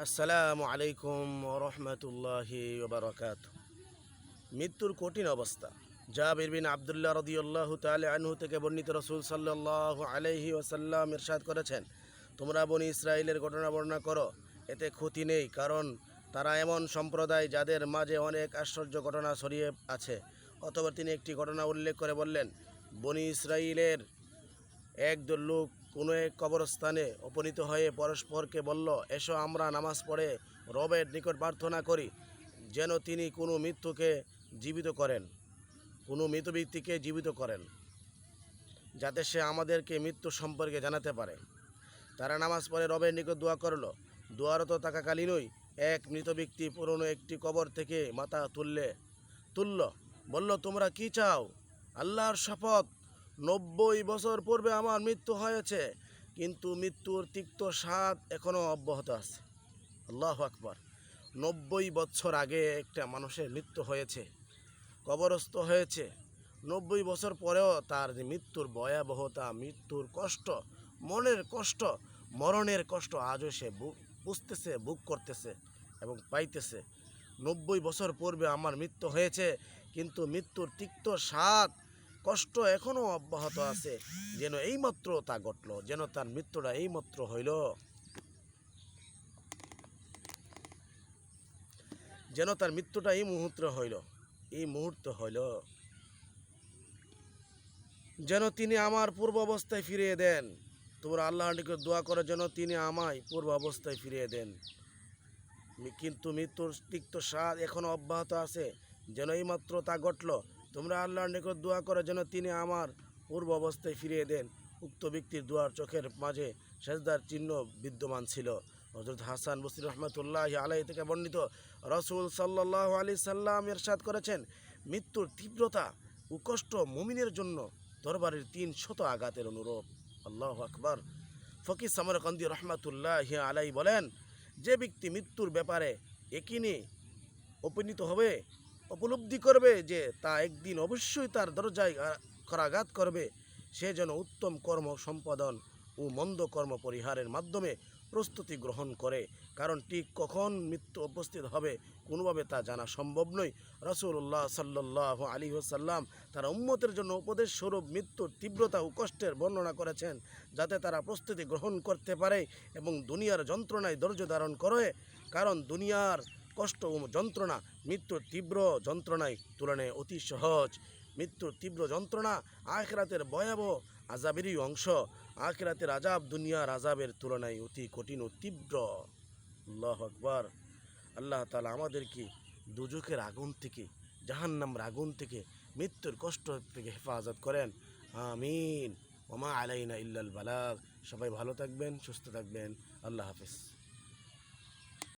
আসসালামু আলাইকুম রহমতুল্লাহি বারকাত মৃত্যুর কঠিন অবস্থা। জাবির বিন আবদুল্লাহ রদিউল্লাহ তালে আনহু থেকে বর্ণিত রসুল সাল্লাহ আলাইহি ওসাল্লাম ইরশাদ করেছেন, তোমরা বনি ইসরায়েলের ঘটনা বর্ণনা করো, এতে ক্ষতি নেই, কারণ তারা এমন সম্প্রদায় যাদের মাঝে অনেক আশ্চর্য ঘটনা ছড়িয়ে আছে। অথবা তিনি একটি ঘটনা উল্লেখ করে বললেন, বনি ইসরায়েলের একদল লোক কোনো এক কবরস্থানে উপনীত হয়ে পরস্পরকে বলল, এসো আমরা নামাজ পড়ে রবের নিকট প্রার্থনা করি, যেন তিনি কোনো মৃত্যুকে জীবিত করেন, কোনো মৃত ব্যক্তিকে জীবিত করেন, যাতে সে আমাদেরকে মৃত্যু সম্পর্কে জানাতে পারে। তারা নামাজ পড়ে রবের নিকট দোয়া করল। দোয়ারত থাকাকালীনই এক মৃত ব্যক্তি পুরনো একটি কবর থেকে মাথা তুললে, তুলল, বলল, তোমরা কি চাও? আল্লাহর শপথ নব্বই বছর পূর্বে আমার মৃত্যু হয়েছে, কিন্তু মৃত্যুর তিক্ত স্বাদ এখনও অব্যাহত আছে। আল্লাহ আকবর। নব্বই বছর আগে একটা মানুষের মৃত্যু হয়েছে, কবরস্থ হয়েছে। নব্বই বছর পরেও তার যে মৃত্যুর ভয়াবহতা, মৃত্যুর কষ্ট, মনের কষ্ট, মরণের কষ্ট আজও সে বুঝতেছে, বুক করতেছে এবং পাইতেছে। নব্বই বছর পূর্বে আমার মৃত্যু হয়েছে, কিন্তু মৃত্যুর তিক্ত স্বাদ কষ্ট এখনও অব্যাহত আছে, যেন এইমাত্র তা ঘটল, যেন তার মৃত্যুটা এইমাত্র হইল। যেন তার মৃত্যুটা এই মুহূর্তে হইল, এই মুহূর্ত হইল। যেন তিনি আমার পূর্ব অবস্থায় ফিরিয়ে দেন। তোমরা আল্লাহর নিকট দোয়া করো, যেন তিনি আমায় পূর্ব অবস্থায় ফিরিয়ে দেন। কিন্তু মৃত্যুর তিক্ত স্বাদ এখনও অব্যাহত আছে, যেন এইমাত্র তা ঘটল তোমরা আল্লাহর নিকট দোয়া করো যেন তিনি আমার পূর্ব অবস্থায় ফিরিয়ে দেন। উক্ত ব্যক্তির দোয়ার চোখের মাঝে সেজদার চিহ্ন বিদ্যমান ছিল। হজরত হাসান বসির রহমতুল্লাহ আলাই থেকে বর্ণিত রসুল সাল্লাহ আলি সাল্লাম এরশাদ করেছেন, মৃত্যুর তীব্রতা ও কষ্ট মুমিনের জন্য দরবারের তিন শত আঘাতের অনুরূপ। আল্লাহ আকবর। ফকির সামরকান্দি রহমতুল্লাহ আলাই বলেন, যে ব্যক্তি মৃত্যুর ব্যাপারে একিনে উপনীত হবে উপলব্ধি করবে যে তা একদিন অবশ্যই তার দরজায় করাঘাত করবে। সে যেন উত্তম কর্ম সম্পাদন ও মন্দ কর্ম পরিহারের মাধ্যমে প্রস্তুতি গ্রহণ করে। কারণ ঠিক কখন মৃত্যু উপস্থিত হবে কোনোভাবে তা জানা সম্ভব নয়। রসুল্লাহ সাল্লাহ আলী সাল্লাম তারা উম্মতের জন্য উপদেশ স্বরূপ মৃত্যুর তীব্রতা ও কষ্টের বর্ণনা করেছেন যাতে তারা প্রস্তুতি গ্রহণ করতে পারে এবং দুনিয়ার যন্ত্রণায় ধৈর্য ধারণ করে। কারণ দুনিয়ার কষ্ট ও যন্ত্রণা, মৃত্যুর তীব্র যন্ত্রণায় তুলনায় অতি সহজ। মৃত্যুর তীব্র যন্ত্রণা আখরাতের ভয়াবহ আজাবেরই অংশ। আখরাতের আজাব দুনিয়ার আজাবের তুলনায় অতি কঠিন ও তীব্র। আল্লাহ আকবর। আল্লাহ তালা আমাদেরকে দুজকের আগুন থেকে, জাহান্নামের আগুন থেকে, মৃত্যুর কষ্ট থেকে হেফাজত করেন। আমিন। ওমা আলাইনা ইল্লাল বালাগ। সবাই ভালো থাকবেন, সুস্থ থাকবেন। আল্লাহ হাফিজ।